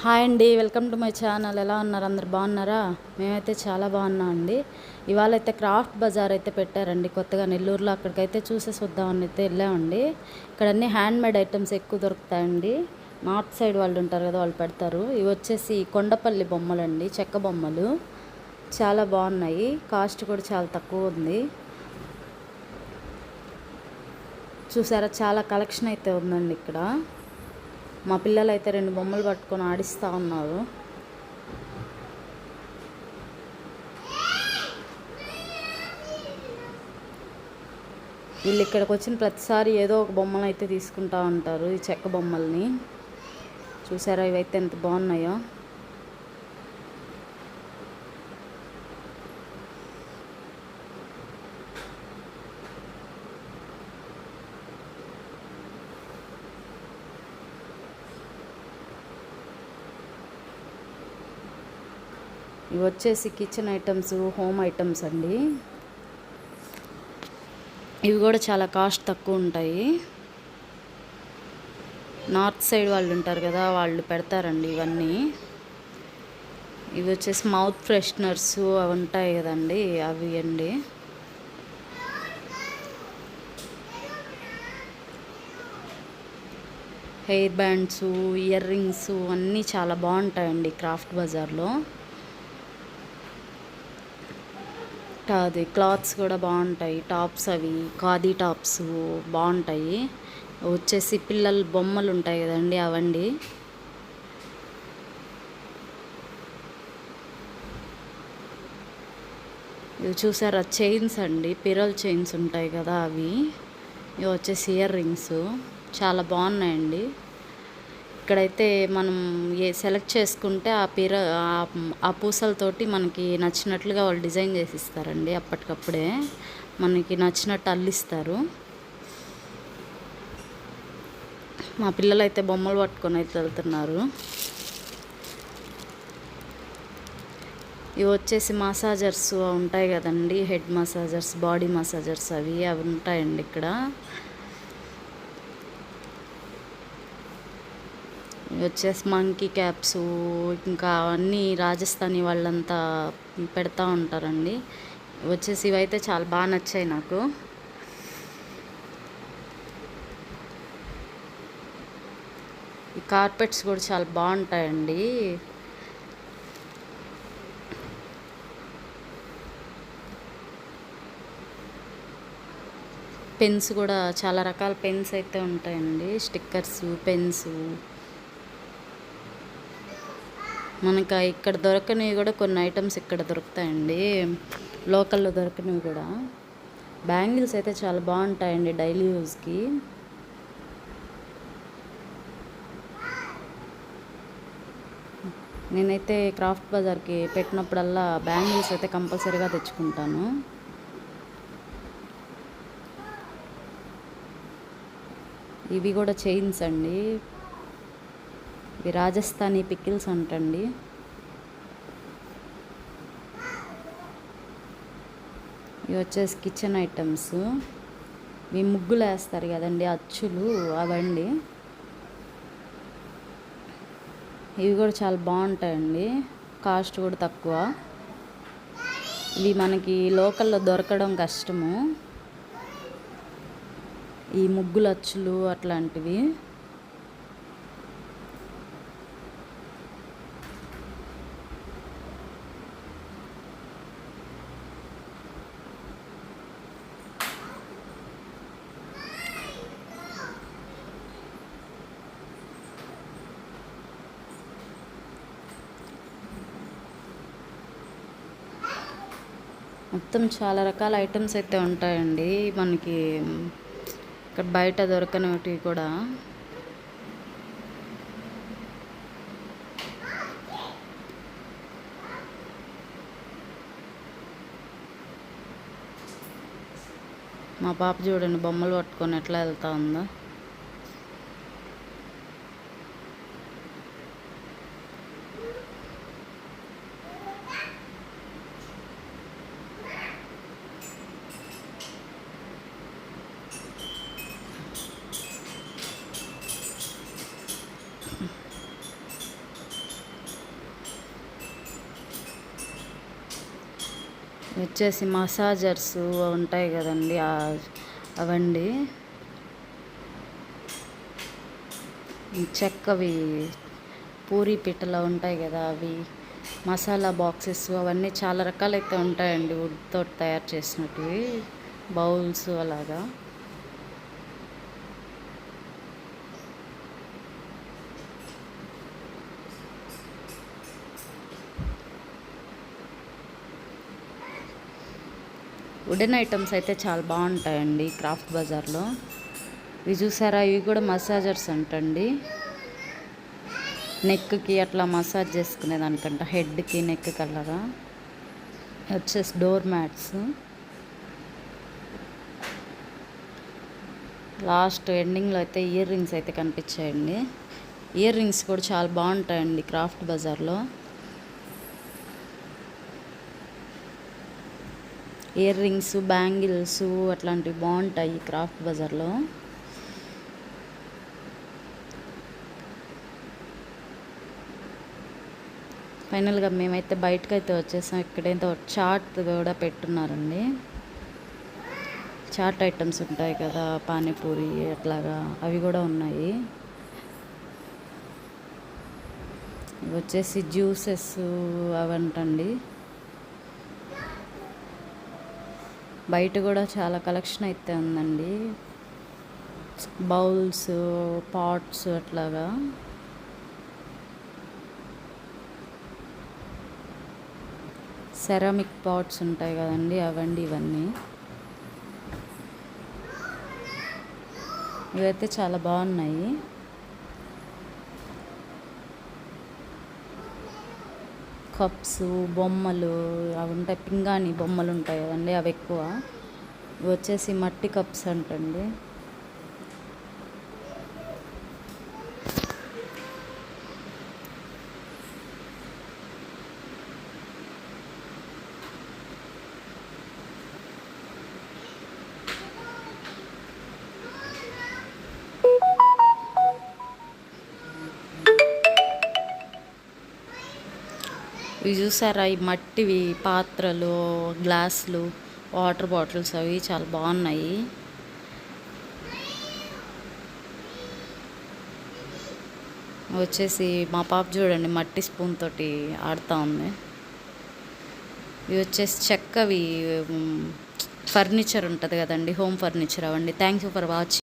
Hi అండి welcome to my channel. ఎలా ఉన్నారు? అందరు బాగున్నారా? మేమైతే చాలా బాగున్నాం అండి. ఇవాళ అయితే క్రాఫ్ట్ బజార్ అయితే పెట్టారండి. కొత్తగా నెల్లూరులో అక్కడికైతే చూసేసి వద్దామని అయితే వెళ్ళామండి. ఇక్కడ అన్ని హ్యాండ్ మేడ్ ఐటమ్స్ ఎక్కువ దొరుకుతాయండి. నార్త్ సైడ్ వాళ్ళు ఉంటారు కదా వాళ్ళు పెడతారు. ఇవి వచ్చేసి కొండపల్లి బొమ్మలండి చెక్క బొమ్మలు. చాలా బాగున్నాయి. కాస్ట్ కూడా చాలా తక్కువ ఉంది. చూసారా? చాలా కలెక్షన్ అయితే ఉందండి ఇక్కడ. మా పిల్లలు అయితే రెండు బొమ్మలు పట్టుకొని ఆడిస్తూ ఉన్నారు. వీళ్ళు ఇక్కడికి వచ్చిన ప్రతిసారి ఏదో ఒక బొమ్మను అయితే తీసుకుంటా ఉంటారు ఈ చెక్క బొమ్మల్ని. చూసారా ఇవైతే ఎంత బాగున్నాయో? ఇవి వచ్చేసి కిచెన్ ఐటమ్స్ హోమ్ ఐటమ్స్ అండి. ఇవి కూడా చాలా కాస్ట్ తక్కువ ఉంటాయి. నార్త్ సైడ్ వాళ్ళు ఉంటారు కదా వాళ్ళు పెడతారండి ఇవన్నీ. ఇవి వచ్చేసి మౌత్ ఫ్రెషనర్స్ అవి ఉంటాయి కదండి అవి అండి. హెయిర్ బ్యాండ్స్ ఇయర్ రింగ్స్ అన్నీ చాలా బాగుంటాయండి క్రాఫ్ట్ బజార్లో అది. క్లాత్స్ కూడా బాగుంటాయి. టాప్స్ అవి ఖాదీ టాప్స్ బాగుంటాయి. వచ్చేసి పిల్లల బొమ్మలు ఉంటాయి కదండి అవండి. ఇవి చూసారా? చైన్స్ అండి. పిరల్ చైన్స్ ఉంటాయి కదా అవి. ఇవి వచ్చేసి ఇయర్ రింగ్స్. చాలా బాగున్నాయండి. ఇక్కడైతే మనం ఏ సెలెక్ట్ చేసుకుంటే ఆ పీర ఆ పూసలతోటి మనకి నచ్చినట్లుగా వాళ్ళు డిజైన్ చేసి ఇస్తారండి అప్పటికప్పుడే. మనకి నచ్చినట్టు అల్లిస్తారు. మా పిల్లలు అయితే బొమ్మలు పట్టుకొని అయితే వెళ్తున్నారు. ఇవి వచ్చేసి మసాజర్స్ ఉంటాయి కదండి హెడ్ మసాజర్స్ బాడీ మసాజర్స్ అవి అవి ఉంటాయండి ఇక్కడ. వచ్చేసి మంకీ క్యాప్స్ ఇంకా అన్నీ రాజస్థానీ వాళ్ళంతా పెడతా ఉంటారండి. వచ్చేసి ఇవైతే చాలా బాగా నచ్చాయి నాకు. ఈ కార్పెట్స్ కూడా చాలా బాగుంటాయండి. పెన్స్ కూడా చాలా రకాల పెన్స్ అయితే ఉంటాయండి. స్టిక్కర్స్ పెన్స్ మనకు ఇక్కడ దొరకనివి కూడా కొన్ని ఐటమ్స్ ఇక్కడ దొరుకుతాయండి. లోకల్లో దొరకనివి కూడా. బ్యాంగిల్స్ అయితే చాలా బాగుంటాయండి డైలీ యూజ్కి నేనైతే క్రాఫ్ట్ బజార్కి పెట్టినప్పుడల్లా బ్యాంగిల్స్ అయితే కంపల్సరీగా తెచ్చుకుంటాను. ఇవి కూడా చైన్స్ అండి. ఇవి రాజస్థానీ పికిల్స్ అంటండి. ఇవి వచ్చేసి కిచెన్ ఐటమ్స్ ఇవి ముగ్గులు వేస్తారు కదండి అచ్చులు అవండి. ఇవి కూడా చాలా బాగుంటాయండి కాస్ట్ కూడా తక్కువ. ఇవి మనకి లోకల్లో దొరకడం కష్టము. ఈ ముగ్గులు అచ్చులు అట్లాంటివి. మొత్తం చాలా రకాల ఐటమ్స్ అయితే ఉంటాయండి. మనకి ఇక్కడ బయట దొరకనివి కూడా. మా పాప చూడండి బొమ్మలు పట్టుకొని ఎట్లా వెళ్తా ఉందో. వచ్చేసి మసాజర్స్ ఉంటాయి కదండి అవండి. చెక్కవి పూరి పిట్టలు ఉంటాయి కదా అవి మసాలా బాక్సెస్ అవన్నీ చాలా రకాలైతే ఉంటాయండి వుడ్తో తయారు చేసినటివి బౌల్స్ అలాగా. వుడెన్ ఐటమ్స్ అయితే చాలా బాగుంటాయండి క్రాఫ్ట్ బజార్లో. ఇవి చూసారా? ఇవి కూడా మసాజర్స్ అంటండి. నెక్కి అట్లా మసాజ్ చేసుకునేదానికంట హెడ్కి నెక్ కలరా. వచ్చేసి డోర్ మ్యాట్స్. లాస్ట్ ఎండింగ్లో అయితే ఇయర్ రింగ్స్ అయితే కనిపించాయండి. ఇయర్ రింగ్స్ కూడా చాలా బాగుంటాయండి క్రాఫ్ట్ బజార్లో. ఇయర్ రింగ్స్ బ్యాంగిల్స్ అట్లాంటివి బాగుంటాయి క్రాఫ్ట్ బజార్లో. ఫైనల్గా మేమైతే బయటకు అయితే వచ్చేసాం ఇక్కడేంతో చాట్ కూడా పెట్టున్నారండి. చాట్ ఐటమ్స్ ఉంటాయి కదా పానీపూరి అట్లాగా అవి కూడా ఉన్నాయి. ఇవి వచ్చేసి జ్యూసెస్ అవంటండి. బయట కూడా చాలా కలెక్షన్ అయితే ఉందండి. బౌల్స్ పాట్స్ అట్లాగా. సెరామిక్ పాట్స్ ఉంటాయి కదండి అవండి ఇవన్నీ. ఇవైతే చాలా బాగున్నాయి. కప్స్ బొమ్మలు అవి ఉంటాయి పింగాణి బొమ్మలు ఉంటాయి కదండి అవి ఎక్కువ. వచ్చేసి మట్టి కప్స్ అంటండి. ఇవి చూసారా? ఈ మట్టివి పాత్రలు గ్లాసులు వాటర్ బాటిల్స్ అవి చాలా బాగున్నాయి. వచ్చేసి మా పాప చూడండి మట్టి స్పూన్ తోటి ఆడుతూ ఉంది. ఇవి వచ్చేసి చెక్కవి ఫర్నిచర్ ఉంటుంది కదండి home furniture అవండి. Thank you for watching